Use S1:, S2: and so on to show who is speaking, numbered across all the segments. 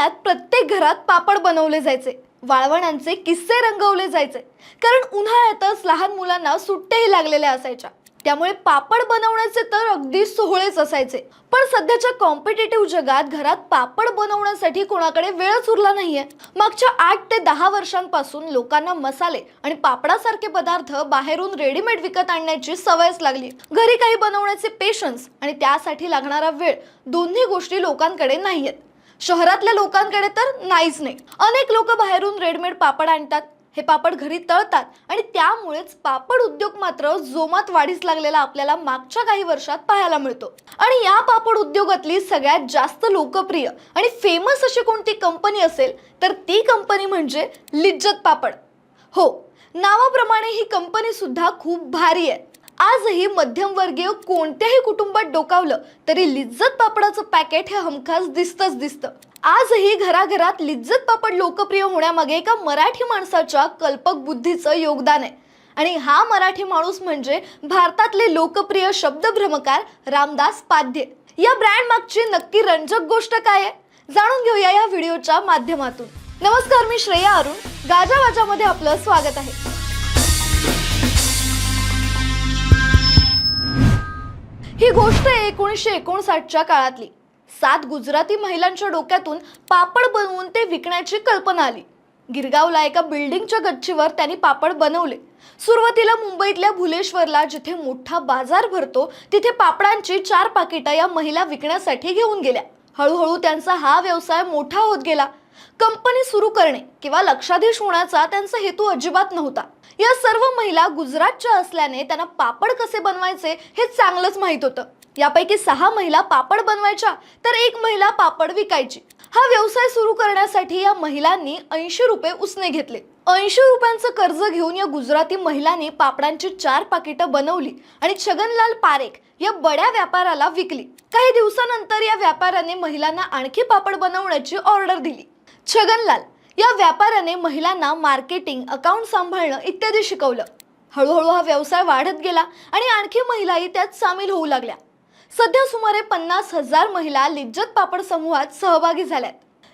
S1: काळात प्रत्येक घरात पापड बनवले जायचे. वाळवणांचे किस्से रंगवले जायचे. कारण उन्हाळ्यातच लहान मुलांना सुट्ट्याही लागलेल्या असायच्या. त्यामुळे पापड बनवण्याचे तर अगदी सोहळेच असायचे. पण सध्याच्या कॉम्पिटेटिव्ह जगात घरात पापड बनवण्यासाठी कोणाकडे वेळच उरला नाहीये. मागच्या आठ ते दहा वर्षांपासून लोकांना मसाले आणि पापडासारखे पदार्थ बाहेरून रेडीमेड विकत आणण्याची सवयच लागली. घरी काही बनवण्याचे पेशन्स आणि त्यासाठी लागणारा वेळ दोन्ही गोष्टी लोकांकडे नाहीयेत. शहरातल्या लोकांकडे तर नाहीच नाही. अनेक लोक बाहेरून रेडीमेड पापड आणतात. हे पापड घरी तळतात आणि त्यामुळेच पापड उद्योग मात्र जोमात वाढीस लागलेला आपल्याला मागच्या काही वर्षात पाहायला मिळतो. आणि या पापड उद्योगातली सगळ्यात जास्त लोकप्रिय आणि फेमस अशी कोणती कंपनी असेल तर ती कंपनी म्हणजे लिज्जत पापड. हो नावाप्रमाणे ही कंपनी सुद्धा खूप भारी आहे. आजही मध्यमवर्गीय कोणत्याही कुटुंबात डोकावलं तरी लिज्जत पापडाचं पॅकेट हे हमखास दिसतच दिसतं. आजही घराघरात लिज्जत पापड लोकप्रिय होण्यामागे एका मराठी माणसाच्या कल्पक बुद्धीचं योगदान आहे. आणि हा मराठी माणूस म्हणजे भारतातले लोकप्रिय शब्दभ्रमकार रामदास पाध्ये. या ब्रँड मागची नक्की रंजक गोष्ट काय आहे? जाणून घेऊया या व्हिडिओच्या माध्यमातून. नमस्कार मी श्रेया अरुण. गाजावाजामध्ये आपलं स्वागत आहे. ही गोष्ट एकोणीसशे एकोणसाठच्या काळातली. सात गुजराती महिलांच्या डोक्यातून पापड बनवून ते विकण्याची कल्पना आली. गिरगावला एका बिल्डिंगच्या गच्चीवर त्यांनी पापड बनवले. सुरुवातीला मुंबईतल्या भुलेश्वरला जिथे मोठा बाजार भरतो तिथे पापडांची चार पाकिटं या महिला विकण्यासाठी घेऊन गेल्या. हळूहळू त्यांचा हा व्यवसाय मोठा होत गेला. कंपनी सुरू करणे किंवा लक्षाधीश होण्याचा त्यांचा हेतू अजिबात नव्हता. या सर्व महिला गुजरातच्या असल्याने त्यांना पापड कसे बनवायचे हे चांगलंच माहीत होतं. यापैकी सहा महिला पापड बनवायच्या तर एक महिला पापड विकायची. हा व्यवसाय सुरू करण्यासाठी या महिलांनी ऐंशी रुपये उसने घेतले. ऐंशी रुपयांचं कर्ज घेऊन या गुजराती महिलांनी पापडांची चार पाकिटं बनवली आणि छगनलाल पारेख या बड्या व्यापाराला विकली. काही दिवसानंतर या व्यापाऱ्याने महिलांना आणखी पापड बनवण्याची ऑर्डर दिली. छगनलाल या व्यापाऱ्याने महिलांना मार्केटिंग अकाउंट सांभाळणं इत्यादी शिकवलं. हळूहळू हा व्यवसाय वाढत गेला आणि आणखी महिलाही त्यात सामील होऊ लागल्या. सध्या सुमारे पन्नास हजार महिला लिज्जत पापड समूहात सहभागी झाल्यात.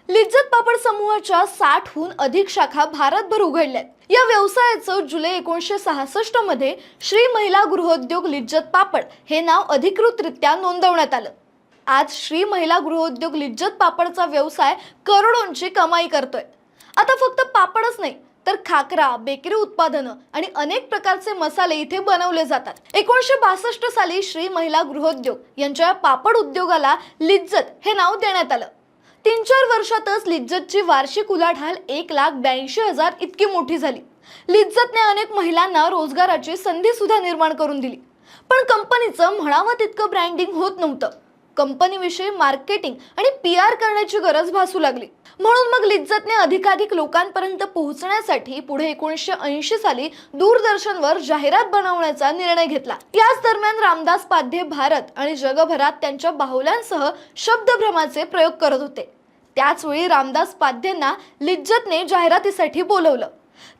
S1: लिज्जत पापड समूहाच्या साठहून अधिक शाखा भारतभर उघडल्यात. या व्यवसायाचं जुलै एकोणीसशे सहासष्टमध्ये श्री महिला गृहोद्योग लिज्जत पापड हे नाव अधिकृतरित्या नोंदवण्यात आलं. आज श्री महिला गृहोद्योग लिज्जत पापडचा व्यवसाय करोडोंची कमाई करतोय. आता फक्त पापडच नाही तर खाकरा बेकरी उत्पादनं आणि अनेक प्रकारचे मसाले इथे बनवले जातात. एकोणीसशे बासष्ट साली श्री महिला गृहोद्योग यांच्या पापड उद्योगाला लिज्जत हे नाव देण्यात आलं. तीन चार वर्षातच लिज्जतची वार्षिक उलाढाल एक लाख ब्याऐंशी हजार इतकी मोठी झाली. लिज्जतने अनेक महिलांना रोजगाराची संधी सुद्धा निर्माण करून दिली. पण कंपनीचं म्हणावं तितकं ब्रँडिंग होत नव्हतं. कंपनीविषयी मार्केटिंग आणि पी आर करण्याची गरज भासू लागली. म्हणून मग लिज्जतने अधिकाधिक लोकांपर्यंत पोहोचण्यासाठी पुढे एकोणीसशे ऐंशी साली दूरदर्शनवर जाहिरात बनवण्याचा निर्णय घेतला. याच दरम्यान रामदास पाध्ये भारत आणि जगभरात त्यांच्या बाहुल्यांसह शब्दभ्रमाचे प्रयोग करत होते. त्याचवेळी रामदास पाध्येंना लिज्जतने जाहिरातीसाठी बोलवलं.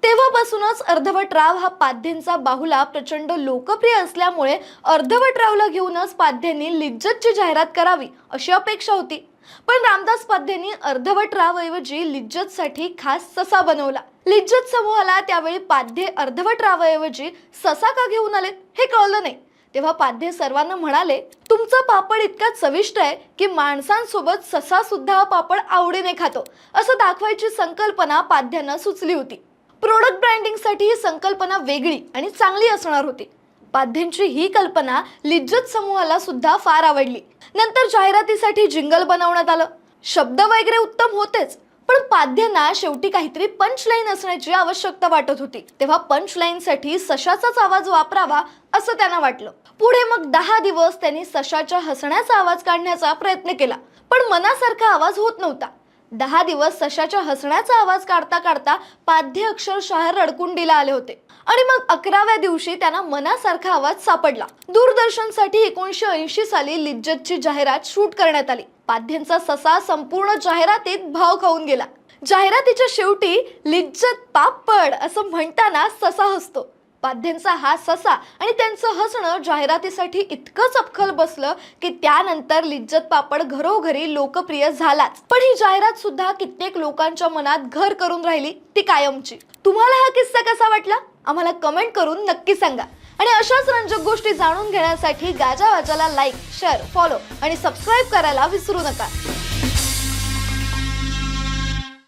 S1: तेव्हापासूनच अर्धवटराव हा पाध्यांचा बाहुला प्रचंड लोकप्रिय असल्यामुळे अर्धवटरावला घेऊनच पाध्यांनी लिज्जतची जाहिरात करावी अशी अपेक्षा होती. पण रामदास पाध्यांनी अर्धवटरावऐवजी ऐवजी लिज्जतसाठी खास ससा बनवला. लिज्जत समूहाला त्यावेळी पाध्ये अर्धवटरावऐवजी ससा का घेऊन आलेत हे कळलं नाही. तेव्हा पाध्ये सर्वांना म्हणाले तुमचा पापड इतका चविष्ट आहे की माणसांसोबत ससा सुद्धा पापड आवडीने खातो. असं दाखवायची संकल्पना पाध्यांना सुचली होती. प्रोडक्ट ब्रँडिंगसाठी ही संकल्पना वेगळी आणि चांगली असणार होती. पाध्यांची ही कल्पना लिज्जत समूहाला सुद्धा फार आवडली. नंतर जाहिरातीसाठी जिंगल बनवण्यात आलं. शब्द वगैरे उत्तम होतेच पण पाध्यांना शेवटी काहीतरी पंच लाईन असण्याची आवश्यकता वाटत होती. तेव्हा पंच सशाचाच आवाज वापरावा असं त्यांना वाटलं. पुढे मग दहा दिवस त्यांनी सशाच्या हसण्याचा आवाज काढण्याचा प्रयत्न केला पण मनासारखा आवाज होत नव्हता. दहा दिवस सशाच्या हसण्याचा आवाज काढता काढता पाध्य अक्षरशः रडकुंडीला आले होते. आणि मग अकराव्या दिवशी त्यांना मनासारखा आवाज सापडला. दूरदर्शनसाठी एकोणीसशे ऐंशी साली लिज्जतची जाहिरात शूट करण्यात आली. पाध्यंचा ससा संपूर्ण जाहिरातीत भाव खाऊन गेला. जाहिरातीच्या शेवटी लिज्जत पापड असं म्हणताना ससा हसतो. उपाध्यांचा हा ससा आणि त्यांचं हसणं जाहिरातीसाठी इतकं चपखल बसलं की त्यानंतर लिज्जत पापड घरोघरी लोकप्रिय झालाच. पण ही जाहिरात सुद्धा कित्येक लोकांच्या मनात घर करून राहिली ती कायमची. तुम्हाला हा किस्सा कसा वाटला? आम्हाला कमेंट करून नक्की सांगा. आणि अशाच रंजक गोष्टी जाणून घेण्यासाठी गाजावाजाला लाईक शेअर फॉलो आणि सबस्क्राईब करायला विसरू नका.